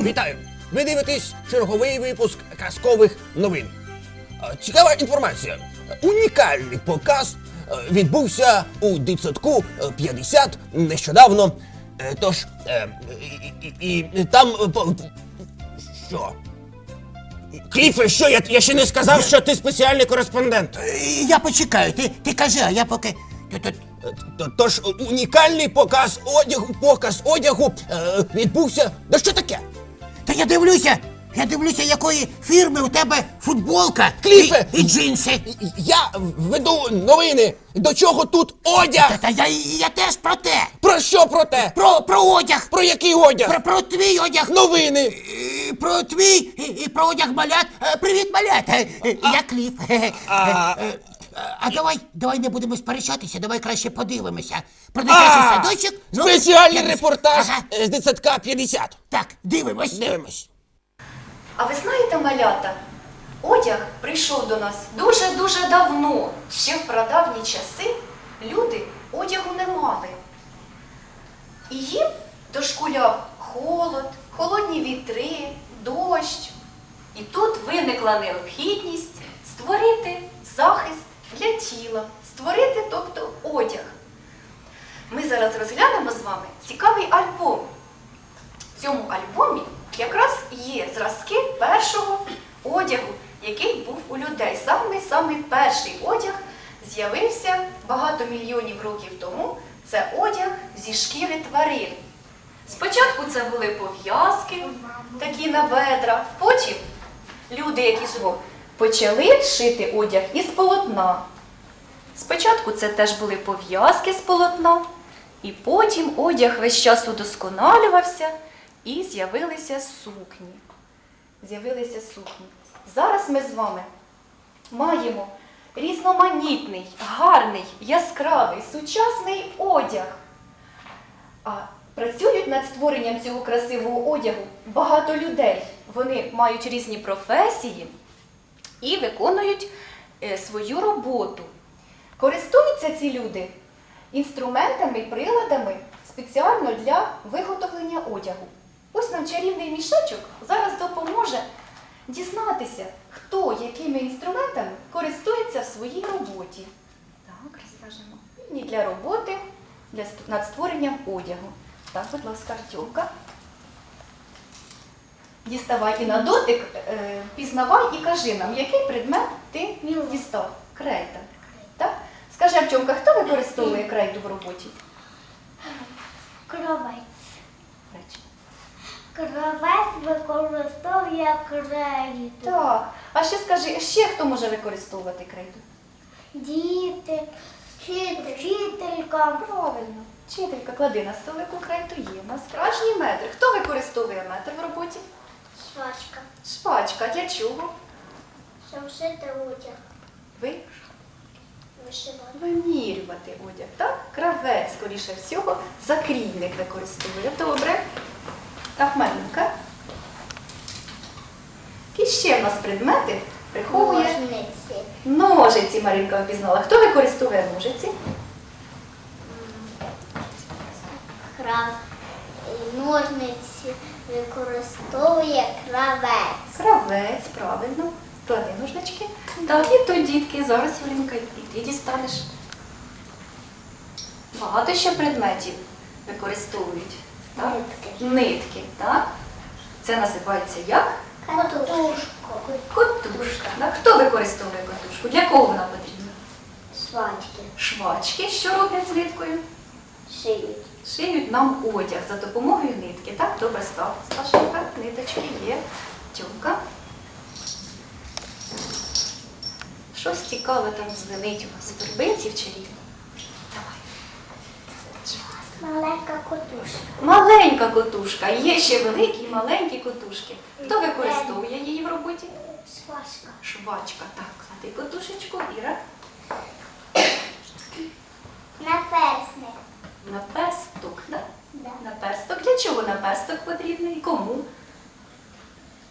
Вітаю! Ви дивитесь черговий випуск казкових новин. Е, Цікава інформація. Унікальний показ е, відбувся у дитсадку е, 50 нещодавно. Е, Тож, е, і, і, і там. Що? Кліфе, що я, я ще не сказав, що ти спеціальний кореспондент. Е, Я почекаю, ти, ти кажи, а я поки. Тож унікальний показ одягу, показ одягу е, відбувся. Да що таке? Та я дивлюся, я дивлюся, якої фірми у тебе футболка Кліфе! і, і джинси. Я веду новини. До чого тут одяг? Та, та я, я теж про те. Про що про те? Про, про одяг. Про який одяг? Про, про твій одяг. Новини. Про твій і, про одяг малят. Е, Привіт, малят. Е, е, Я Кліф. Е, е, А- е, А давай, давай не будемо сперечатися, давай краще подивимося. Про дитячий садочок. Ну, Спеціальний репортаж Ага. е, з дитсадка 50. Так, дивимось. Дивимось. А ви знаєте, малята, одяг прийшов до нас дуже-дуже давно. Ще в прадавні часи люди одягу не мали. І їм дошкуляв холод, холодні вітри, дощ. І тут виникла необхідність створити захист для тіла, створити, тобто, одяг. Ми зараз розглянемо з вами цікавий альбом. В цьому альбомі якраз є зразки першого одягу, який був у людей. Самий самий перший одяг з'явився багато мільйонів років тому. Це одяг зі шкіри тварин. Спочатку це були пов'язки, такі на бедрах. Потім люди, які живуть, почали шити одяг із полотна. Спочатку це теж були пов'язки з полотна, і потім одяг весь час удосконалювався і з'явилися сукні. З'явилися сукні. Зараз ми з вами маємо різноманітний, гарний, яскравий, сучасний одяг. А працюють над створенням цього красивого одягу багато людей. Вони мають різні професії і виконують е, свою роботу. Користуються ці люди інструментами і приладами спеціально для виготовлення одягу. Ось нам чарівний мішечок зараз допоможе дізнатися, хто якими інструментами користується в своїй роботі. Так, розкажемо. І для роботи для, над створенням одягу. Так, будь ласка, Артемка. Діставай і на дотик, е, пізнавай і кажи нам, який предмет ти дістав. Крейда. Так? Скажи, Артемка, хто використовує крейду в роботі? Кровець. Речі. Кровець використовує крейду. Так. А ще скажи, ще хто може використовувати крейду? Діти, вчитель- вчителька. Правильно. Вчителька, клади на столику крейду є. У нас справжній метр. Хто використовує метр в роботі? Швачка. Шпачка. Для чого? Щоб шити одяг. Ви Вишивати. вимірювати одяг. Так? Кравець, скоріше всього, закрійник використовує. Добре. Ахменка. Які ще в нас предмети приховує Ножниці. ножиці, Маринка впізнала. Хто використовує ножиці? Крав. Ножниці використовує кравець. Кравець, правильно. Клади ножнички. Так, і то дітки, зараз Юлінка, і ти дістанеш. Багато ще предметів використовують. Так? Нитки. Нитки, так? Це називається як? Катушку. Котушка. Так? Хто використовує котушку? Для кого вона потрібна? Швачки. Швачки, що роблять з ниткою? Шиють. Шиють нам одяг за допомогою нитки. Так, добре, став. Сашенька, ниточки є. Тьомка. Щось цікаве там звенить у вас. Вербинців чарівно. Маленька котушка. Маленька котушка. Є ще великі і маленькі котушки. Хто використовує її в роботі? Швачка. Швачка. Так, клади котушечку, Іра. Наперсник. Наперсток. Да? Да. Наперсток. Для чого наперсток потрібний? Кому?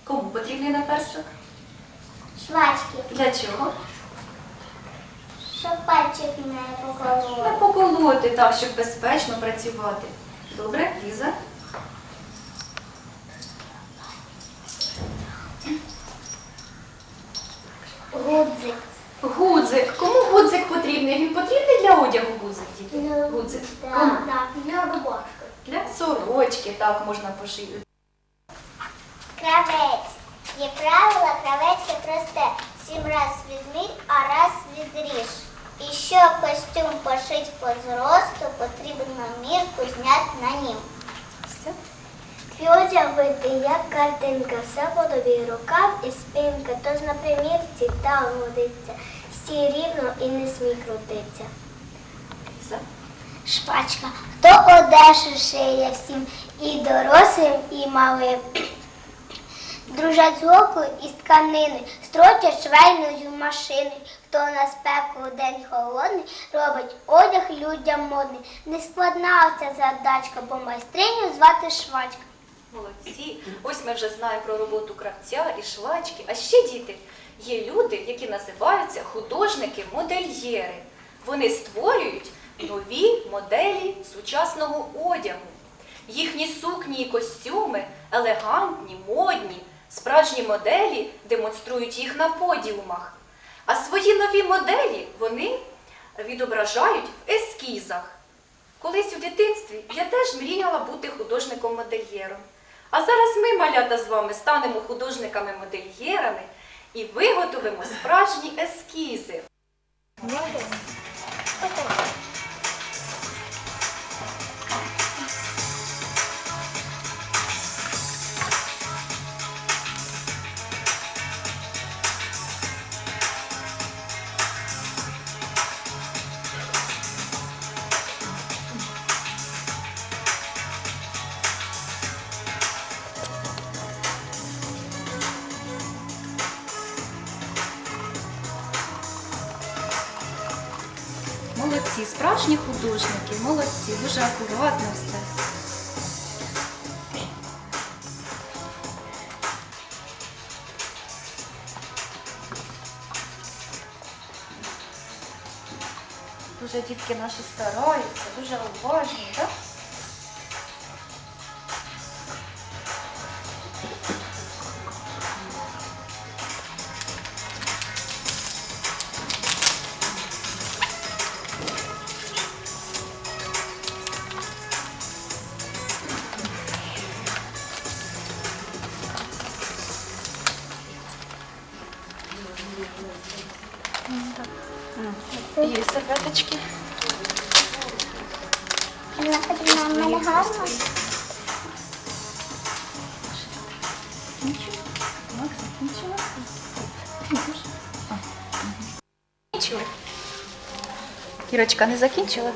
Кому потрібний наперсток? Швачки. Для чого? Щоб пальчик не Не поколоти так, щоб безпечно працювати. Добре, Ліза? Гудзик. Гудзик. Кому гудзик потрібний? Він потрібний для одягу гудзик, діти? Гудзик. Кому? Так, для рубашки. Для сорочки так можна пошити. Кравець. Є правило кравецьке просте. Сім раз відмій, а раз відріж. І щоб костюм пошить по зросту, потрібно мірку зняти на нім. Вийде, як картинка, все подобі рукав і спинка, тож на примірці та годиться, стій рівно і не смій крутиться. Шпачка, хто одежу шиє всім, і дорослим, і малим. Дружать з голкою і з тканини, строчать швейною машиною. Хто на спеку день холодний, робить одяг людям модний. Не складна оця задачка, бо майстриню звати швачка. Молодці. Ось ми вже знаємо про роботу кравця і швачки. А ще діти, є люди, які називаються художники-модельєри. Вони створюють нові моделі сучасного одягу. Їхні сукні і костюми елегантні, модні, справжні моделі демонструють їх на подіумах. А свої нові моделі вони відображають в ескізах. Колись у дитинстві я теж мріяла бути художником-модельєром. А зараз ми, малята, з вами станемо художниками-модельєрами і виготовимо справжні ескізи. Молодці, справжні художники, молодці, дуже акуратно все. Дуже дітки наші стараються, дуже уважні, так? Серветочки. Вона потрібна в мене гарно. Макс, закінчила? Закінчила? Кірочка не закінчила?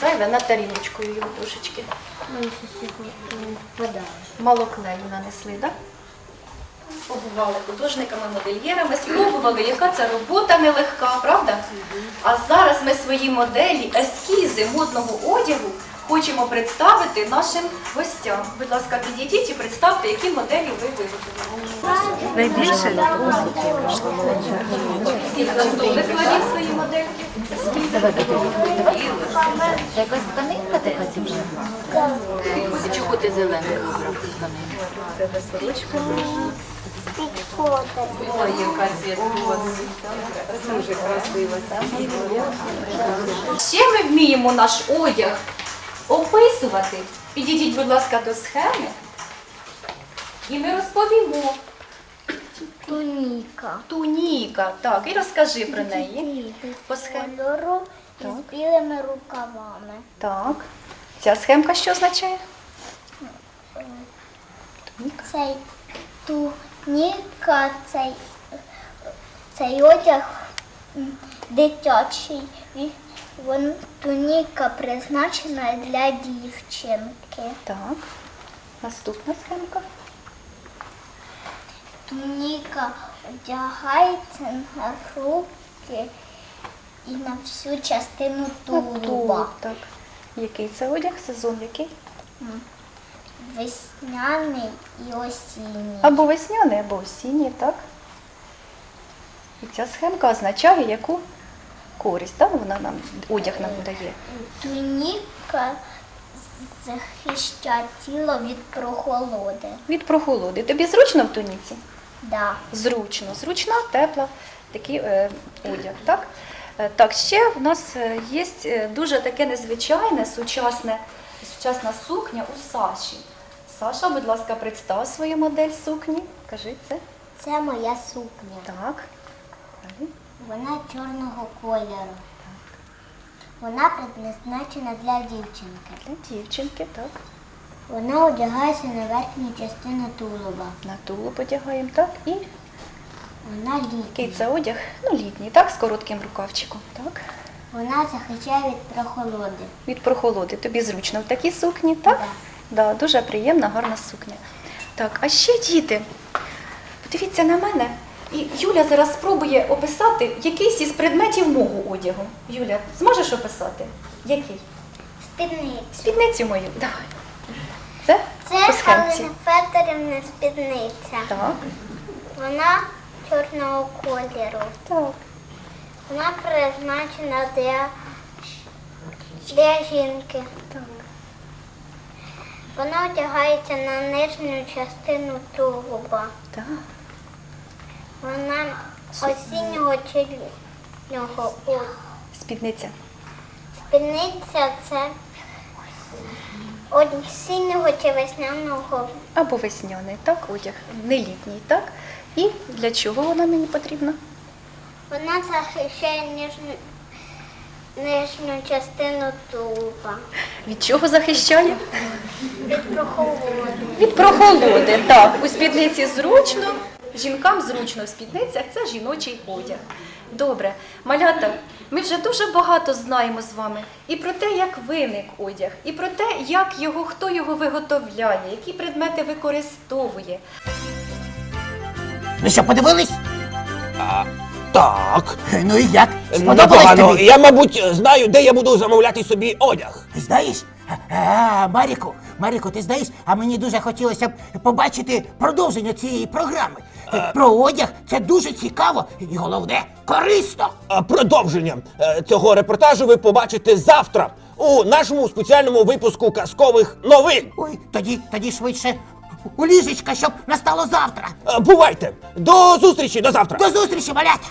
Зайве над тарілочкою його трошечки. Мало клею нанесли, так? Побували художниками-модельєрами, спробували, яка це робота нелегка, правда? Свої моделі, ескізи модного одягу хочемо представити нашим гостям. Будь ласка, підійдіть і представте, які моделі ви виготовили. Найбільше на стол викладіть свої модельки. Це якась тканинка така вже. Чого ти зелену вибрав тканину? Це. Підходить. Ой, яка святкова. Дуже красива. Ще ми вміємо наш одяг описувати. Підійдіть, будь ласка, до схеми. І ми розповімо. Туніка. Туніка. Так, і розкажи про неї. По схемі. Так. з білими рукавами. Так. Ця схемка що означає? Цей туніка, цей, цей одяг дитячий. Вон туніка призначена для дівчинки. Так. Наступна схемка. Туніка одягається на руки і на всю частину тулуба. Так. Який це одяг? Сезон який? весняний і осінній. Або весняний, або осінній, так? І ця схемка означає, яку користь, так? Вона нам одяг нам дає. Туніка захищає тіло від прохолоди. Від прохолоди. Тобі зручно в туніці? Да. Зручно, зручна, тепла, такий е, одяг. Так? Е, так, ще в нас е, є е, дуже таке незвичайне сучасне, сучасна сукня у Саші. Саша, будь ласка, представ свою модель сукні. Кажи це. Це моя сукня. Так. Вона чорного кольору. Так. Вона предназначена для дівчинки. Для дівчинки, так. Вона одягається на верхню частину тулуба. На тулу подягаємо, так. І Вона літня. який це одяг? Ну, літній, так, з коротким рукавчиком. Так. Вона захищає від прохолоди. Від прохолоди. Тобі зручно в такій сукні, так? Да, дуже приємна, гарна сукня. Так, а ще діти, подивіться на мене. І Юля зараз спробує описати якийсь із предметів мого одягу. Юля, зможеш описати? Який? Спідниця. Спідницю мою. Давай. Це, Це по схемці. Галина Федорівна спідниця. Так, Вона чорного кольору. так. Вона призначена для, для жінки. Так. Вона одягається на нижню частину тулуба. Так. Вона осіннього чи літнього. Спідниця. Спідниця це осіннього чи весняного. Або весняний, так, одяг. Не літній, так. І для чого вона мені потрібна? Вона захищає нижню, нижню частину тулуба Від чого захищає? від прохолоди. Від прохолоди, так. У спідниці зручно, жінкам зручно в спідницях це жіночий одяг. Добре, малята, ми вже дуже багато знаємо з вами і про те, як виник одяг, і про те, як його, хто його виготовляє, які предмети використовує. Ну що, подивились? Так. Ну і як? Ну, Сподобалось непогано. тобі? Я, мабуть, знаю, де я буду замовляти собі одяг. Ти знаєш? А, Маріку, Маріку, ти знаєш, а мені дуже хотілося б побачити продовження цієї програми. Про одяг це дуже цікаво і головне корисно. А Продовження е, цього репортажу ви побачите завтра у нашому спеціальному випуску казкових новин. Ой, тоді, тоді швидше у ліжечка, щоб настало завтра. Е, Бувайте! До зустрічі до завтра! До зустрічі, малята!